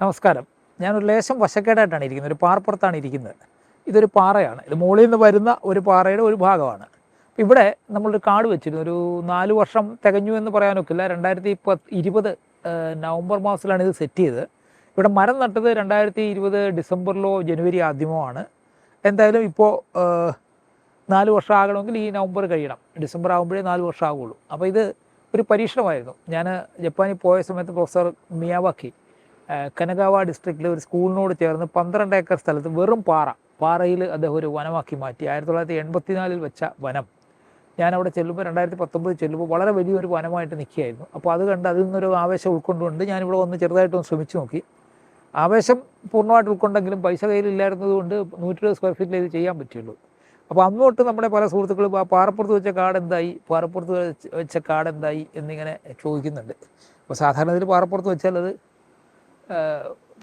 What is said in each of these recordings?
നമസ്കാരം. ഞാനൊരു ലേശം വശക്കേടായിട്ടാണ് ഇരിക്കുന്നത്. ഒരു പാറപ്പുറത്താണ് ഇരിക്കുന്നത്. ഇതൊരു പാറയാണ്. ഇത് മുകളിൽ നിന്ന് വരുന്ന ഒരു പാറയുടെ ഒരു ഭാഗമാണ്. ഇവിടെ നമ്മളൊരു കാട് വെച്ചിരുന്നു. ഒരു നാല് വർഷം തികഞ്ഞു എന്ന് പറയാനൊക്കില്ല. രണ്ടായിരത്തി ഇപ്പത്ത് ഇരുപത് നവംബർ മാസത്തിലാണ് ഇത് സെറ്റ് ചെയ്തത്. ഇവിടെ മരം നട്ടത് രണ്ടായിരത്തി ഇരുപത് ഡിസംബറിലോ ജനുവരി ആദ്യമോ ആണ്. എന്തായാലും ഇപ്പോൾ നാല് വർഷം ആകണമെങ്കിൽ ഈ നവംബർ കഴിയണം. ഡിസംബർ ആകുമ്പോഴേ നാല് വർഷം ആകുള്ളൂ അപ്പോൾ ഇത് ഒരു പരീക്ഷണമായിരുന്നു. ഞാൻ ജപ്പാനിൽ പോയ സമയത്ത് പ്രൊഫസർ മിയാവാക്കി ഏഹ് കനഗാവ ഡിസ്ട്രിക്റ്റിലെ ഒരു സ്കൂളിനോട് ചേർന്ന് പന്ത്രണ്ട് ഏക്കർ സ്ഥലത്ത് വെറും പാറ. പാറയിൽ അദ്ദേഹം ഒരു വനമാക്കി മാറ്റി. ആയിരത്തി തൊള്ളായിരത്തി എൺപത്തിനാലിൽ വെച്ച വനം. ഞാൻ അവിടെ ചെല്ലുമ്പോൾ രണ്ടായിരത്തി പത്തൊമ്പത് ചെല്ലുമ്പോൾ വളരെ വലിയൊരു വനമായിട്ട് നിൽക്കുകയായിരുന്നു. അപ്പോൾ അത് കണ്ട് അതിൽ നിന്നൊരു ആവേശം ഉൾക്കൊണ്ടുകൊണ്ട് ഞാനിവിടെ വന്ന് ചെറുതായിട്ടൊന്ന് ശ്രമിച്ചു നോക്കി. ആവേശം പൂർണമായിട്ട് ഉൾക്കൊണ്ടെങ്കിലും പൈസ കയ്യിലില്ലായിരുന്നതുകൊണ്ട് നൂറ്റി ഇരുപത് സ്ക്വയർ ഫീറ്റിൽ ഇത് ചെയ്യാൻ പറ്റുള്ളൂ അപ്പോൾ അന്നോട്ട് നമ്മുടെ പല സുഹൃത്തുക്കളും ആ പാറപ്പുറത്ത് വെച്ച കാട് എന്തായി പാറപ്പുറത്ത് വെച്ച കാട് എന്തായി എന്നിങ്ങനെ ചോദിക്കുന്നുണ്ട്. അപ്പോൾ സാധാരണ ഇതിൽ പാറപ്പുറത്ത് വെച്ചാൽ അത്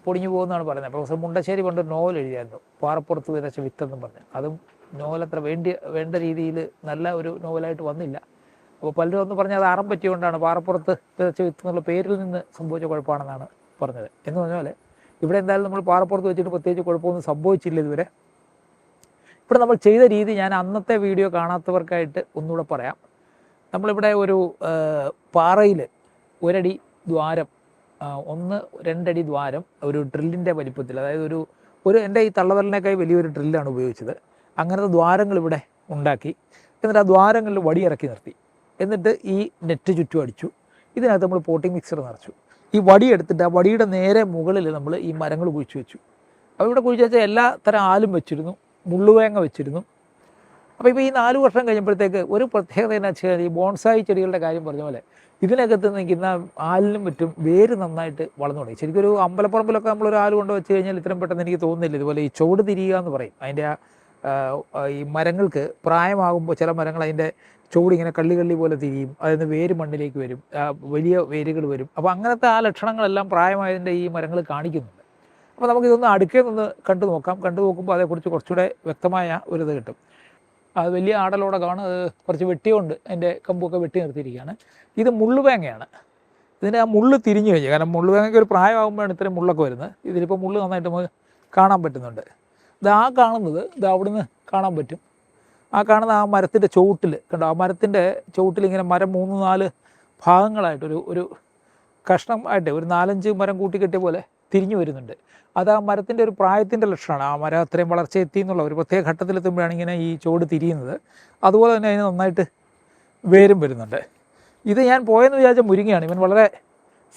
പൊടിഞ്ഞു പോകുന്നതാണ് പറയുന്നത്. പ്രൊഫസർ മുണ്ടശ്ശേരി പണ്ട് നോവൽ എഴുതിയായിരുന്നു. പാറപ്പുറത്ത് വിതച്ച വിത്തെന്നും പറഞ്ഞു. അതും നോവൽ അത്ര വേണ്ടി വേണ്ട രീതിയിൽ നല്ല ഒരു നോവലായിട്ട് വന്നില്ല. അപ്പോൾ പലരും ഒന്ന് പറഞ്ഞാൽ അത് അറം പറ്റിയുകൊണ്ടാണ് പാറപ്പുറത്ത് വിതച്ച വിത്ത് എന്നുള്ള പേരിൽ നിന്ന് സംഭവിച്ച കുഴപ്പമാണെന്നാണ് പറഞ്ഞത്. എന്ന് പറഞ്ഞാൽ ഇവിടെ എന്തായാലും നമ്മൾ പാറപ്പുറത്ത് വെച്ചിട്ട് പ്രത്യേകിച്ച് കുഴപ്പമൊന്നും സംഭവിച്ചില്ല ഇതുവരെ. ഇവിടെ നമ്മൾ ചെയ്ത രീതി ഞാൻ അന്നത്തെ വീഡിയോ കാണാത്തവർക്കായിട്ട് ഒന്നുകൂടെ പറയാം. നമ്മളിവിടെ ഒരു പാറയിൽ ഒരടി ദ്വാരം ഒന്ന് രണ്ടടി ദ്വാരം ഒരു ഡ്രില്ലിന്റെ വലിപ്പത്തിൽ അതായത് ഒരു ഒരു എന്റെ ഈ തള്ളവരലിനേക്കായി വലിയൊരു ഡ്രില്ലാണ് ഉപയോഗിച്ചത്. അങ്ങനത്തെ ദ്വാരങ്ങൾ ഇവിടെ ഉണ്ടാക്കി. എന്നിട്ട് ആ ദ്വാരങ്ങളിൽ വടി ഇറക്കി നിർത്തി. എന്നിട്ട് ഈ നെറ്റ് ചുറ്റും അടിച്ചു. ഇതിനകത്ത് നമ്മൾ പോട്ടിംഗ് മിക്സർ നിറച്ചു. ഈ വടി എടുത്തിട്ട് ആ വടിയുടെ നേരെ മുകളിൽ നമ്മൾ ഈ മരങ്ങൾ കുഴിച്ചു വെച്ചു. അപ്പോൾ ഇവിടെ കുഴിച്ചു വെച്ചാൽ എല്ലാ തരം ആലും വെച്ചിരുന്നു മുള്ളുവേങ്ങ വെച്ചിരുന്നു. അപ്പോൾ ഇപ്പോൾ ഈ നാല് വർഷം കഴിയുമ്പോഴത്തേക്ക് ഒരു പ്രത്യേകത എന്നാ വെച്ചാൽ ഈ ബോൺസായി ചെടികളുടെ കാര്യം പറഞ്ഞ പോലെ ഇതിനകത്ത് നിൽക്കുന്ന ആലിനും മറ്റും വേര് നന്നായിട്ട് വളർന്നു തുടങ്ങി. ശരിക്കും ഒരു അമ്പലപ്പറമ്പിലൊക്കെ നമ്മളൊരു ആൽ കൊണ്ട് വെച്ച് കഴിഞ്ഞാൽ ഇത്രയും പെട്ടെന്ന് എനിക്ക് തോന്നുന്നില്ല. ഇതുപോലെ ഈ ചുവട് തിരിയുക എന്ന് പറയും. അതിന്റെ ഈ മരങ്ങൾക്ക് പ്രായമാകുമ്പോൾ ചില മരങ്ങൾ അതിന്റെ ചുവട് ഇങ്ങനെ കള്ളി കള്ളി പോലെ തിരിയും. അതിൽ നിന്ന് വേര് മണ്ണിലേക്ക് വരും. വലിയ വേരുകൾ വരും. അപ്പോൾ അങ്ങനത്തെ ആ ലക്ഷണങ്ങളെല്ലാം പ്രായമായതിന്റെ ഈ മരങ്ങൾ കാണിക്കുന്നുണ്ട്. അപ്പോൾ നമുക്കിതൊന്ന് അടുക്കേ നിന്ന് കണ്ടു നോക്കാം. കണ്ടു നോക്കുമ്പോൾ അതേക്കുറിച്ച് കുറച്ചുകൂടെ വ്യക്തമായ ഒരു ഇത് കിട്ടും. അത് വലിയ ആടലോടെ കാണും. അത് കുറച്ച് വെട്ടിയുണ്ട്. അതിന്റെ കമ്പൊക്കെ വെട്ടി നിർത്തിയിരിക്കുകയാണ്. ഇത് മുള്ളുവേങ്ങയാണ്. ഇതിന്റെ ആ മുള്ള് തിരിഞ്ഞു കഴിഞ്ഞു. കാരണം മുള്ളുവേങ്ങയ്ക്ക് ഒരു പ്രായമാകുമ്പോഴാണ് ഇത്രയും മുള്ളൊക്കെ വരുന്നത്. ഇതിലിപ്പോൾ മുള്ള് നന്നായിട്ട് നമുക്ക് കാണാൻ പറ്റുന്നുണ്ട്. ഇത് ആ കാണുന്നത് ഇത് അവിടുന്ന് കാണാൻ പറ്റും. ആ കാണുന്ന ആ മരത്തിന്റെ ചുവട്ടിൽ കണ്ടോ? ആ മരത്തിന്റെ ചുവട്ടിൽ ഇങ്ങനെ മരം മൂന്ന് നാല് ഭാഗങ്ങളായിട്ട് ഒരു ഒരു കഷ്ണം ആയിട്ട് ഒരു നാലഞ്ച് മരം കൂട്ടിക്കെട്ടിയ പോലെ തിരിഞ്ഞു വരുന്നുണ്ട്. അത് ആ മരത്തിന്റെ ഒരു പ്രായത്തിന്റെ ലക്ഷണമാണ്. ആ മരം അത്രയും വളർച്ച എത്തി എന്നുള്ള ഒരു പ്രത്യേക ഘട്ടത്തിൽ ഘട്ടത്തിലെത്തുമ്പോഴാണ് ഇങ്ങനെ ഈ ചുവട് തിരിയുന്നത്. അതുപോലെ തന്നെ അതിന് നന്നായിട്ട് വേരും വരുന്നുണ്ട്. ഇത് ഞാൻ പോയെന്ന് വിചാരിച്ച മുരിങ്ങയാണ്. ഇവൻ വളരെ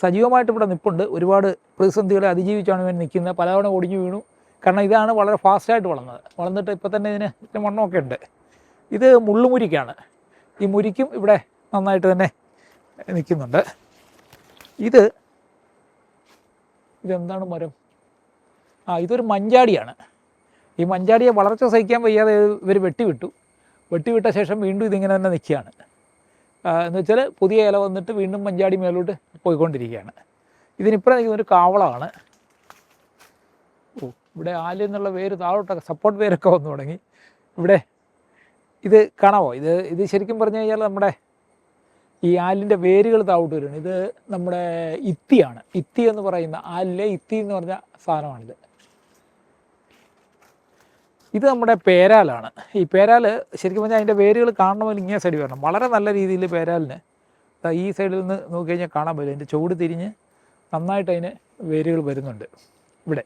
സജീവമായിട്ട് ഇവിടെ നിൽപ്പുണ്ട് ഒരുപാട് പ്രതിസന്ധികളെ അതിജീവിച്ചാണ് ഇവൻ നിൽക്കുന്നത്. പലതവണ ഒടിഞ്ഞു വീണു. കാരണം ഇതാണ് വളരെ ഫാസ്റ്റായിട്ട് വളർന്നത്. വളർന്നിട്ട് ഇപ്പോൾ തന്നെ ഇതിന് ഇത്തിരി മണ്ണൊക്കെ ഉണ്ട്. ഇത് മുള്ളുമുരിക്കാണ്. ഈ മുരിക്കും ഇവിടെ നന്നായിട്ട് തന്നെ നിൽക്കുന്നുണ്ട്. ഇത് ഇതെന്താണ് മരം? ആ ഇതൊരു മഞ്ചാടിയാണ്. ഈ മഞ്ചാടിയെ വളർച്ച സഹിക്കാൻ വയ്യാതെ ഇവർ വെട്ടിവിട്ടു. വെട്ടിവിട്ട ശേഷം വീണ്ടും ഇതിങ്ങനെ തന്നെ നിൽക്കുകയാണ്. എന്ന് വെച്ചാൽ പുതിയ ഇല വന്നിട്ട് വീണ്ടും മഞ്ചാടി മേലോട്ട് പോയിക്കൊണ്ടിരിക്കുകയാണ്. ഇതിനിപ്പുറം നിൽക്കുന്ന ഒരു കാവളമാണ് ഓ ഇവിടെ ആൽ എന്നുള്ള വേര് താഴോട്ടൊക്കെ സപ്പോർട്ട് വേരൊക്കെ വന്നു തുടങ്ങി. ഇവിടെ ഇത് കാണാമോ ഇത് ഇത് ശരിക്കും പറഞ്ഞു കഴിഞ്ഞാൽ നമ്മുടെ ഈ ആലിന്റെ വേരുകൾ താഴോട്ട് വരുന്നത് ഇത് നമ്മുടെ ഇത്തിയാണ്. ഇത്തി എന്ന് പറയുന്ന ആലിലെ ഇത്തി എന്ന് പറഞ്ഞ സാധനമാണിത്. ഇത് നമ്മുടെ പേരാലാണ്. ഈ പേരാൽ ശരിക്കും പറഞ്ഞാൽ അതിന്റെ വേരുകൾ കാണണമെങ്കിൽ ഇങ്ങനെ സൈഡ് വരണം. വളരെ നല്ല രീതിയിൽ പേരാലിന് ഈ സൈഡിൽ നിന്ന് നോക്കി കഴിഞ്ഞാൽ കാണാൻ പറ്റും. അതിന്റെ ചുവട് തിരിഞ്ഞ് നന്നായിട്ട് അതിന് വേരുകൾ വരുന്നുണ്ട്. ഇവിടെ.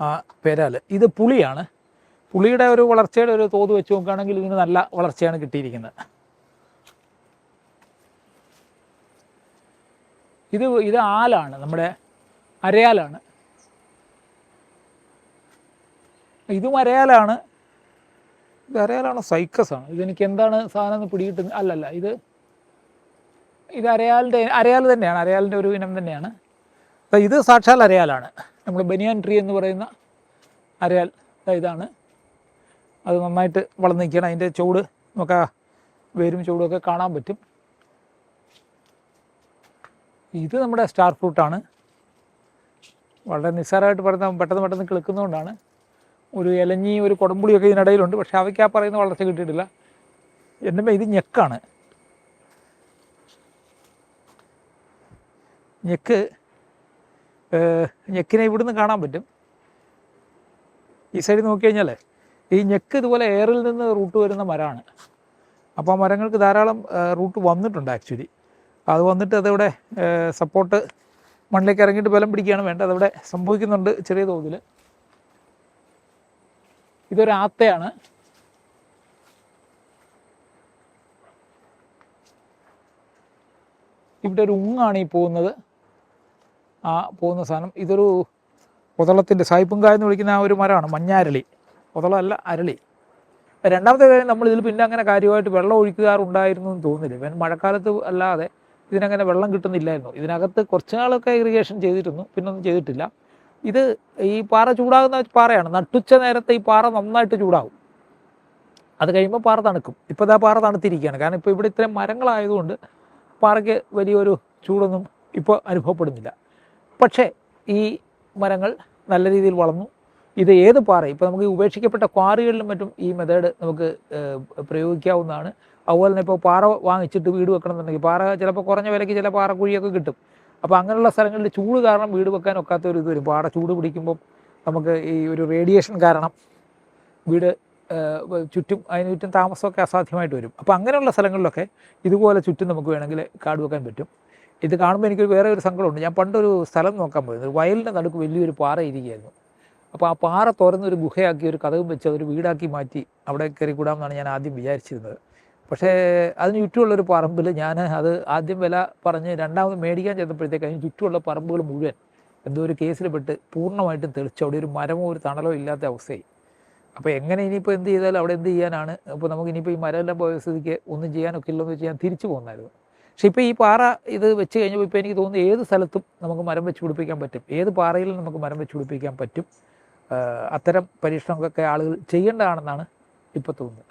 ആ പേരാൽ ഇത് പുളിയാണ്. പുളിയുടെ ഒരു വളർച്ചയുടെ ഒരു തോത് വെച്ച് നോക്കുകയാണെങ്കിൽ ഇതിന് നല്ല വളർച്ചയാണ് കിട്ടിയിരിക്കുന്നത്. ഇത് ഇത് ആലാണ് നമ്മുടെ അരയാലാണ്. ഇതും അരയാലാണ്. ഇത് അരയാലാണോ? സൈക്കസ് ആണ്. ഇതെനിക്ക് എന്താണ് സാധനം എന്ന് അല്ലല്ല ഇത് ഇത് അരയാലിന്റെ അരയാൽ തന്നെയാണ്. അരയാലിന്റെ ഒരു ഇനം തന്നെയാണ്. ഇത് സാക്ഷാൽ അരയാലാണ്. നമ്മൾ ബനിയാൻ ട്രീ എന്ന് പറയുന്ന അരയാൽ ഇതാണ്. അത് നന്നായിട്ട് വളർന്ന് നിൽക്കുകയാണ്. അതിന്റെ ചൂട് നമുക്ക് ആ വേരും ചൂടുമൊക്കെ കാണാൻ പറ്റും. ഇത് നമ്മുടെ സ്റ്റാർ ഫ്രൂട്ടാണ് വളരെ നിസ്സാരമായിട്ട് പറയുന്ന പെട്ടെന്ന് പെട്ടെന്ന് കിളുക്കുന്നതുകൊണ്ടാണ്. ഒരു ഇലഞ്ഞി ഒരു കുടമ്പുളിയൊക്കെ ഇതിനിടയിലുണ്ട്. പക്ഷേ അവയ്ക്ക് ആ പറയുന്ന വളർച്ച കിട്ടിയിട്ടില്ല. എന്റെ ഇത് ഞെക്കാണ്. ഞെക്ക് ഞെക്കിനെ ഇവിടുന്ന് കാണാൻ പറ്റും. ഈ സൈഡിൽ നോക്കി കഴിഞ്ഞാൽ ഈ ഞെക്ക് ഇതുപോലെ എയറിൽ നിന്ന് റൂട്ട് വരുന്ന മരമാണ് അപ്പോൾ ആ മരങ്ങൾക്ക് ധാരാളം റൂട്ട് വന്നിട്ടുണ്ട് ആക്ച്വലി അത് വന്നിട്ട് അതവിടെ സപ്പോർട്ട് മണ്ണിലേക്ക് ഇറങ്ങിയിട്ട് ബലം പിടിക്കുകയാണ് വേണ്ടത്. അതവിടെ സംഭവിക്കുന്നുണ്ട് ചെറിയ തോതിൽ ഇതൊരു ആത്തയാണ്. ഇവിടെ ഒരു ഉങ്ങാണ് ഈ പോകുന്നത്. ആ പോകുന്ന സാധനം. ഇതൊരു പൊതളത്തിന്റെ സായിപ്പുങ്ക എന്ന് വിളിക്കുന്ന ആ ഒരു മരമാണ് മഞ്ഞാരളി. പൊതളമല്ല അരളി. രണ്ടാമത്തെ കാര്യം നമ്മൾ ഇതിൽ പിന്നെ അങ്ങനെ കാര്യമായിട്ട് വെള്ളം ഒഴിക്കാറുണ്ടായിരുന്നു എന്ന് തോന്നുന്നില്ല. ഇവൻ മഴക്കാലത്ത് അല്ലാതെ ഇതിനങ്ങനെ വെള്ളം കിട്ടുന്നില്ലായിരുന്നു. ഇതിനകത്ത് കുറച്ച് നാളൊക്കെ ഇറിഗേഷൻ ചെയ്തിരുന്നു പിന്നൊന്നും ചെയ്തിട്ടില്ല. ഇത് ഈ പാറ ചൂടാകുന്ന പാറയാണ്. നട്ടുച്ച നേരത്തെ ഈ പാറ നന്നായിട്ട് ചൂടാകും. അത് കഴിയുമ്പോൾ പാറ തണുക്കും. ഇപ്പോൾ ഇതാ പാറ തണുത്തിരിക്കുകയാണ്. കാരണം ഇപ്പോൾ ഇവിടെ ഇത്രയും മരങ്ങളായതുകൊണ്ട് പാറയ്ക്ക് വലിയൊരു ചൂടൊന്നും ഇപ്പോൾ അനുഭവപ്പെടുന്നില്ല. പക്ഷേ ഈ മരങ്ങൾ നല്ല രീതിയിൽ വളർന്നു. ഇത് ഏത് പാറ? ഇപ്പോൾ നമുക്ക് ഉപേക്ഷിക്കപ്പെട്ട ക്വാറികളിലും മറ്റും ഈ മെത്തേഡ് നമുക്ക് പ്രയോഗിക്കാവുന്നതാണ്. അതുപോലെ തന്നെ ഇപ്പോൾ പാറ വാങ്ങിച്ചിട്ട് വീട് വെക്കണം എന്നുണ്ടെങ്കിൽ പാറ ചിലപ്പോൾ കുറഞ്ഞ വിലയ്ക്ക് ചില പാറക്കുഴിയൊക്കെ കിട്ടും. അപ്പോൾ അങ്ങനെയുള്ള സ്ഥലങ്ങളിൽ ചൂട് കാരണം വീട് വെക്കാൻ ഒക്കാത്ത ഒരു ഇത് വരും. പാറ ചൂട് പിടിക്കുമ്പോൾ നമുക്ക് ഈ ഒരു റേഡിയേഷൻ കാരണം വീട് ചുറ്റും അതിന് ചുറ്റും താമസമൊക്കെ അസാധ്യമായിട്ട് വരും. അപ്പോൾ അങ്ങനെയുള്ള സ്ഥലങ്ങളിലൊക്കെ ഇതുപോലെ ചുറ്റും നമുക്ക് വേണമെങ്കിൽ കാട് വെക്കാൻ പറ്റും. ഇത് കാണുമ്പോൾ എനിക്ക് വേറെ ഒരു സങ്കടമുണ്ട്. ഞാൻ പണ്ടൊരു സ്ഥലം നോക്കാൻ ഒരു വയലിന്റെ നടുക്ക് വലിയൊരു പാറ ഇരിക്കുകയായിരുന്നു. അപ്പോൾ ആ പാറ തുറന്ന് ഒരു ഗുഹയാക്കി ഒരു കഥകം വെച്ച് അതൊരു വീടാക്കി മാറ്റി അവിടെ കയറി കൂടാമെന്നാണ് ഞാൻ ആദ്യം വിചാരിച്ചിരുന്നത്. പക്ഷേ അതിന് ചുറ്റുമുള്ളൊരു പറമ്പിൽ ഞാൻ അത് ആദ്യം വില പറഞ്ഞ് രണ്ടാമത് മേടിക്കാൻ ചെന്നപ്പോഴത്തേക്ക് അതിന് ചുറ്റുമുള്ള പറമ്പുകൾ മുഴുവൻ എന്തോ ഒരു കേസിൽ പെട്ട് പൂർണമായിട്ടും തെളിച്ചു. അവിടെ ഒരു മരമോ ഒരു തണലോ ഇല്ലാത്ത അവസ്ഥയായി. അപ്പോൾ എങ്ങനെ ഇനിയിപ്പോൾ എന്ത് ചെയ്താലും അവിടെ എന്ത് ചെയ്യാനാണ്? അപ്പോൾ നമുക്ക് ഇനിയിപ്പോൾ ഈ മരമെല്ലാം പോയ സ്ഥിതിക്ക് ഒന്നും ചെയ്യാനൊക്കെ ഇല്ലെന്ന് വെച്ച് ഞാൻ തിരിച്ചു പോകുന്നായിരുന്നു പക്ഷെ ഇപ്പോൾ ഈ പാറ ഇത് വെച്ച് കഴിഞ്ഞപ്പോൾ ഇപ്പോൾ എനിക്ക് തോന്നുന്നു ഏത് സ്ഥലത്തും നമുക്ക് മരം വെച്ച് പിടിപ്പിക്കാൻ പറ്റും. ഏത് പാറയിലും നമുക്ക് മരം വെച്ച് പിടിപ്പിക്കാൻ പറ്റും. അത്തരം പരീക്ഷണങ്ങളൊക്കെ ആളുകൾ ചെയ്യേണ്ടതാണെന്നാണ് ഇപ്പോൾ തോന്നുന്നത്.